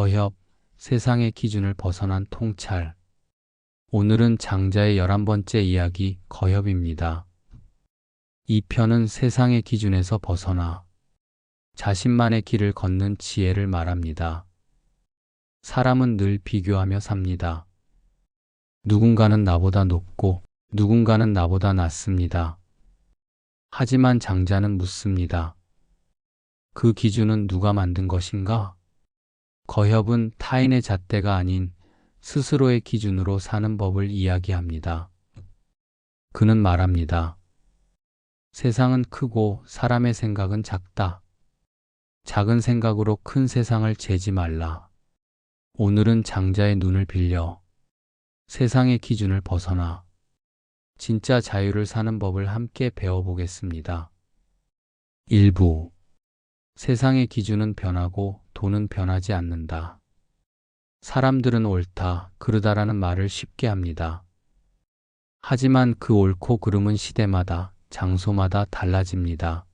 거협, 세상의 기준을 벗어난 통찰. 오늘은 장자의 11번째 이야기 거협입니다. 이 편은 세상의 기준에서 벗어나 자신만의 길을 걷는 지혜를 말합니다. 사람은 늘 비교하며 삽니다. 누군가는 나보다 높고 누군가는 나보다 낮습니다. 하지만 장자는 묻습니다. 그 기준은 누가 만든 것인가? 거협은 타인의 잣대가 아닌 스스로의 기준으로 사는 법을 이야기합니다. 그는 말합니다. 세상은 크고 사람의 생각은 작다. 작은 생각으로 큰 세상을 재지 말라. 오늘은 장자의 눈을 빌려 세상의 기준을 벗어나 진짜 자유를 사는 법을 함께 배워보겠습니다. 일부 세상의 기준은 변하고 돈은 변하지 않는다. 사람들은 옳다, 그르다라는 말을 쉽게 합니다. 하지만 그 옳고 그름은 시대마다, 장소마다 달라집니다.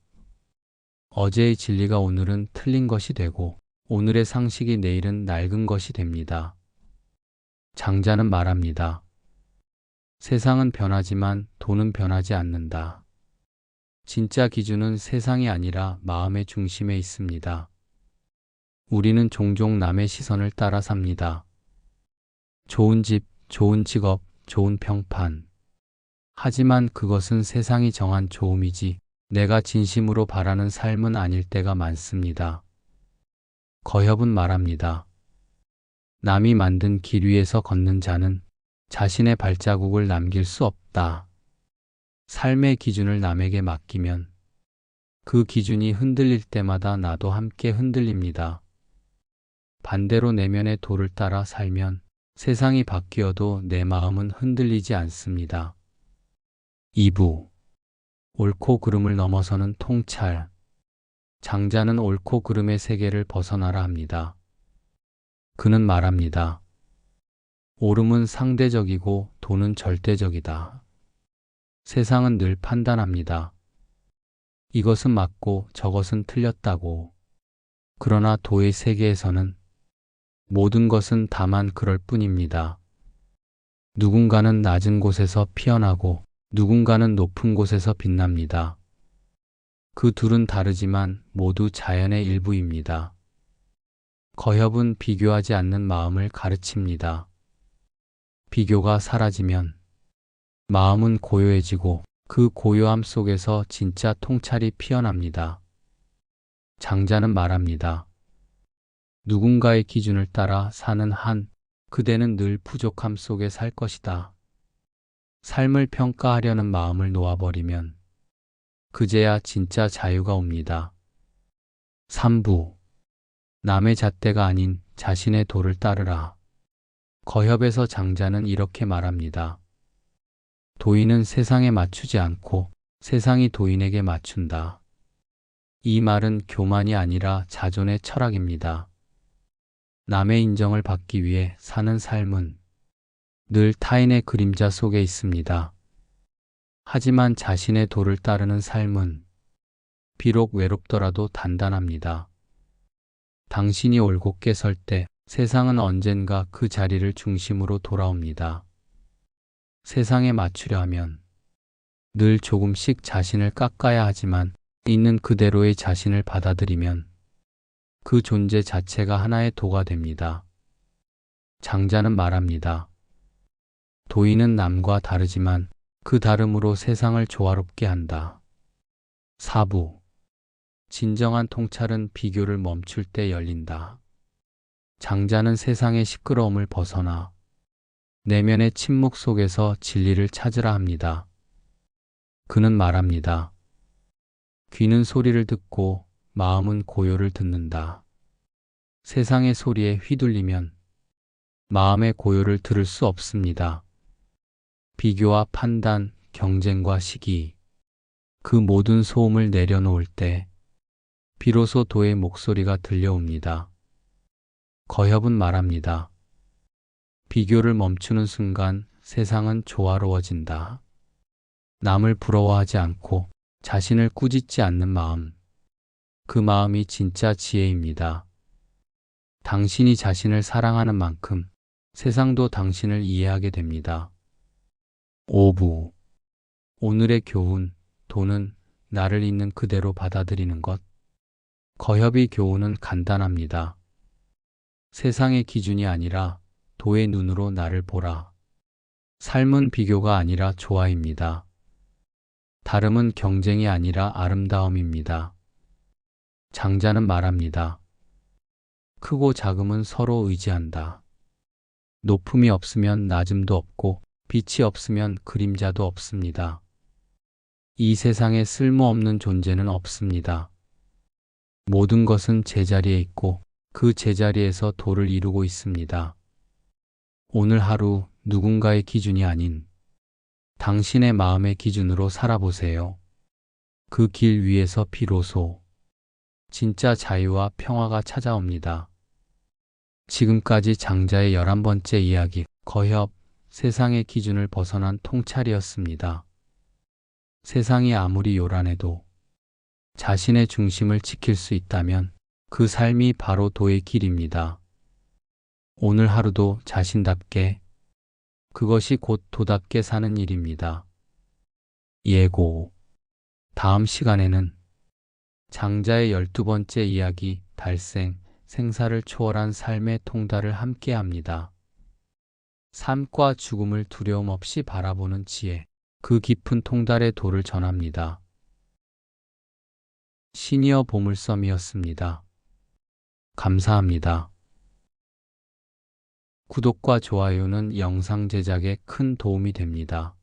어제의 진리가 오늘은 틀린 것이 되고, 오늘의 상식이 내일은 낡은 것이 됩니다. 장자는 말합니다. 세상은 변하지만 돈은 변하지 않는다. 진짜 기준은 세상이 아니라 마음의 중심에 있습니다. 우리는 종종 남의 시선을 따라 삽니다. 좋은 집, 좋은 직업, 좋은 평판. 하지만 그것은 세상이 정한 좋음이지 내가 진심으로 바라는 삶은 아닐 때가 많습니다. 거협은 말합니다. 남이 만든 길 위에서 걷는 자는 자신의 발자국을 남길 수 없다. 삶의 기준을 남에게 맡기면 그 기준이 흔들릴 때마다 나도 함께 흔들립니다. 반대로 내면의 도를 따라 살면 세상이 바뀌어도 내 마음은 흔들리지 않습니다. 2부 옳고 그름을 넘어서는 통찰 장자는 옳고 그름의 세계를 벗어나라 합니다. 그는 말합니다. 옳음은 상대적이고 도는 절대적이다. 세상은 늘 판단합니다. 이것은 맞고 저것은 틀렸다고. 그러나 도의 세계에서는 모든 것은 다만 그럴 뿐입니다. 누군가는 낮은 곳에서 피어나고 누군가는 높은 곳에서 빛납니다. 그 둘은 다르지만 모두 자연의 일부입니다. 거협은 비교하지 않는 마음을 가르칩니다. 비교가 사라지면 마음은 고요해지고 그 고요함 속에서 진짜 통찰이 피어납니다. 장자는 말합니다. 누군가의 기준을 따라 사는 한 그대는 늘 부족함 속에 살 것이다. 삶을 평가하려는 마음을 놓아버리면 그제야 진짜 자유가 옵니다. 3부 남의 잣대가 아닌 자신의 도를 따르라. 거협에서 장자는 이렇게 말합니다. 도인은 세상에 맞추지 않고 세상이 도인에게 맞춘다. 이 말은 교만이 아니라 자존의 철학입니다. 남의 인정을 받기 위해 사는 삶은 늘 타인의 그림자 속에 있습니다. 하지만 자신의 도를 따르는 삶은 비록 외롭더라도 단단합니다. 당신이 올곧게 설 때 세상은 언젠가 그 자리를 중심으로 돌아옵니다. 세상에 맞추려 하면 늘 조금씩 자신을 깎아야 하지만 있는 그대로의 자신을 받아들이면 그 존재 자체가 하나의 도가 됩니다. 장자는 말합니다. 도인은 남과 다르지만 그 다름으로 세상을 조화롭게 한다. 사부. 진정한 통찰은 비교를 멈출 때 열린다. 장자는 세상의 시끄러움을 벗어나 내면의 침묵 속에서 진리를 찾으라 합니다. 그는 말합니다. 귀는 소리를 듣고 마음은 고요를 듣는다. 세상의 소리에 휘둘리면 마음의 고요를 들을 수 없습니다. 비교와 판단, 경쟁과 시기, 그 모든 소음을 내려놓을 때 비로소 도의 목소리가 들려옵니다. 거협은 말합니다. 비교를 멈추는 순간 세상은 조화로워진다. 남을 부러워하지 않고 자신을 꾸짖지 않는 마음, 그 마음이 진짜 지혜입니다. 당신이 자신을 사랑하는 만큼 세상도 당신을 이해하게 됩니다. 5부 오늘의 교훈, 도는 나를 있는 그대로 받아들이는 것. 거협의 교훈은 간단합니다. 세상의 기준이 아니라 도의 눈으로 나를 보라. 삶은 비교가 아니라 조화입니다. 다름은 경쟁이 아니라 아름다움입니다. 장자는 말합니다. 크고 작음은 서로 의지한다. 높음이 없으면 낮음도 없고 빛이 없으면 그림자도 없습니다. 이 세상에 쓸모없는 존재는 없습니다. 모든 것은 제자리에 있고 그 제자리에서 도를 이루고 있습니다. 오늘 하루 누군가의 기준이 아닌 당신의 마음의 기준으로 살아보세요. 그 길 위에서 비로소 진짜 자유와 평화가 찾아옵니다. 지금까지 장자의 11번째 이야기, 거협, 세상의 기준을 벗어난 통찰이었습니다. 세상이 아무리 요란해도 자신의 중심을 지킬 수 있다면 그 삶이 바로 도의 길입니다. 오늘 하루도 자신답게 그것이 곧 도답게 사는 일입니다. 예고. 다음 시간에는 장자의 열두 번째 이야기, 달생, 생사를 초월한 삶의 통달을 함께 합니다. 삶과 죽음을 두려움 없이 바라보는 지혜, 그 깊은 통달의 도를 전합니다. 시니어 보물섬이었습니다. 감사합니다. 구독과 좋아요는 영상 제작에 큰 도움이 됩니다.